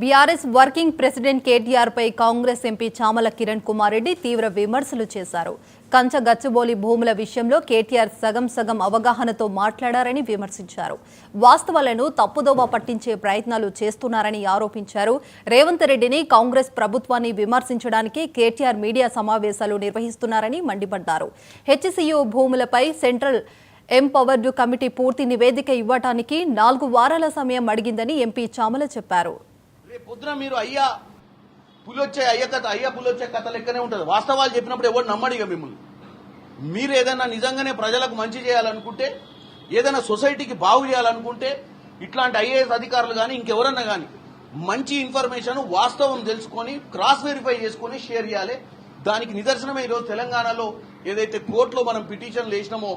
BRS working president KTR పై Congress MP Chamala Kiran Kumar Reddy తీవ్ర విమర్శలు చేశారు. కంచ గచ్చబోలి భూముల విషయంలో కేటీఆర్ సగం సగం అవగాహనతో మాట్లాడారని విమర్శించారు. వాస్తవాలను తప్పుదోవ పట్టించే ప్రయత్నాలు చేస్తున్నారని ఆరోపించారు. రేవంత్ రెడ్డిని కాంగ్రెస్ ప్రభుత్వాన్ని విమర్శించడానికి కేటీఆర్ మీడియా సమావేశాలు నిర్వహిస్తున్నారని మండిపడ్డారు. హెచ్సియు భూములపై సెంట్రల్ ఎంపవర్డ్ కమిటీ పూర్తి నివేదిక ఇవ్వటానికి నాలుగు వారాల సమయం అడిగిందని ఎంపీ చామల చెప్పారు. రేపు పొద్దున మీరు అయ్యా పులొచ్చే అయ్య కథ అయ్యా పులొచ్చే కథ లెక్కనే ఉంటుంది. వాస్తవాలు చెప్పినప్పుడు ఎవరు నమ్మడు ఇక మిమ్మల్ని. మీరు ఏదైనా నిజంగానే ప్రజలకు మంచి చేయాలనుకుంటే ఏదైనా సొసైటీకి బాగు చేయాలనుకుంటే ఇట్లాంటి ఐఏఎస్ అధికారులు కానీ ఇంకెవరన్నా కానీ మంచి ఇన్ఫర్మేషన్ వాస్తవం తెలుసుకొని క్రాస్ వెరిఫై చేసుకొని షేర్ చేయాలి. దానికి నిదర్శనమే ఈరోజు తెలంగాణలో ఏదైతే కోర్టులో మనం పిటిషన్లు వేసినామో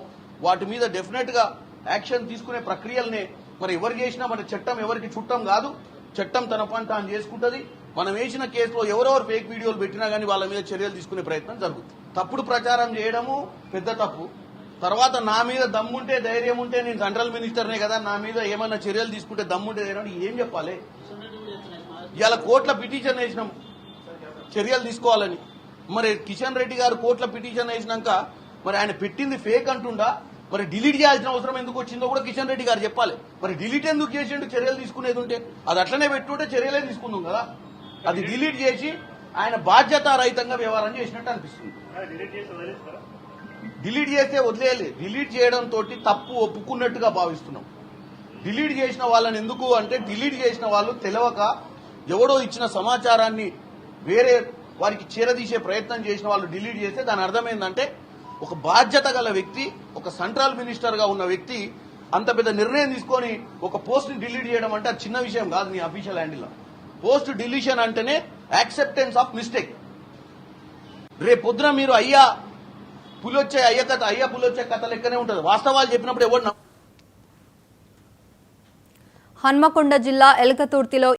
వాటి మీద డెఫినెట్గా యాక్షన్ తీసుకునే ప్రక్రియలనే మరి ఎవరు చేసినా మన చట్టం ఎవరికి చుట్టం కాదు. చట్టం తన పని తాను చేసుకుంటది. మనం వేసిన కేసులో ఎవరెవరు ఫేక్ వీడియోలు పెట్టినా కానీ వాళ్ళ మీద చర్యలు తీసుకునే ప్రయత్నం జరుగుతుంది. తప్పుడు ప్రచారం చేయడము పెద్ద తప్పు. తర్వాత నా మీద దమ్ముంటే ధైర్యం ఉంటే నేను సెంట్రల్ మినిస్టర్నే కదా నా మీద ఏమైనా చర్యలు తీసుకుంటే దమ్ముంటే ధైర్యం ఏం చెప్పాలి? ఇవాళ కోట్ల పిటిషన్ వేసినాం. చర్యలు తీసుకోవాలని. మరి కిషన్ రెడ్డి గారు కోట్ల పిటిషన్ వేసినాక మరి ఆయన పెట్టింది ఫేక్ అంటుండా? మరి డిలీట్ చేయాల్సిన అవసరం ఎందుకు వచ్చిందో కూడా కిషన్ రెడ్డి గారు చెప్పాలి. మరి డిలీట్ ఎందుకు చేసిండు? చర్యలు తీసుకునేది ఉంటే. అది అట్లనే పెట్టుంటే చర్యలే తీసుకుందాం కదా. అది డిలీట్ చేసి ఆయన బాధ్యతారహితంగా వ్యవహారం చేసినట్టు అనిపిస్తుంది. డిలీట్ చేస్తే వదిలేయాలి. డిలీట్ చేయడం తోటి తప్పు ఒప్పుకున్నట్టుగా భావిస్తున్నాం. డిలీట్ చేసిన వాళ్ళని ఎందుకు అంటే డిలీట్ చేసిన వాళ్ళు తెలవక ఎవడో ఇచ్చిన సమాచారాన్ని వేరే వారికి చేరదీసే ప్రయత్నం చేసిన వాళ్ళు డిలీట్ చేస్తే దాని అర్థం ఏంటంటే ఒక బాధ్యత గల వ్యక్తి ఒక సెంట్రల్ మినిస్టర్గా ఉన్న వ్యక్తి అంత పెద్ద నిర్ణయం తీసుకొని ఒక పోస్ట్ని డిలీట్ చేయడం అంటే అది చిన్న విషయం కాదు నీ అఫీషియల్ హ్యాండిల్లో పోస్ట్ డిలీషన్ అంటేనే యాక్సెప్టెన్స్ ఆఫ్ మిస్టేక్ రేపు పొద్దున మీరు అయ్యా పులొచ్చే అయ్య కథ అయ్యా పులొచ్చే కథ లెక్కనే ఉంటుంది. వాస్తవాలు చెప్పినప్పుడు ఎవరు హన్మకొండ జిల్లా ఎలకతుర్తిలో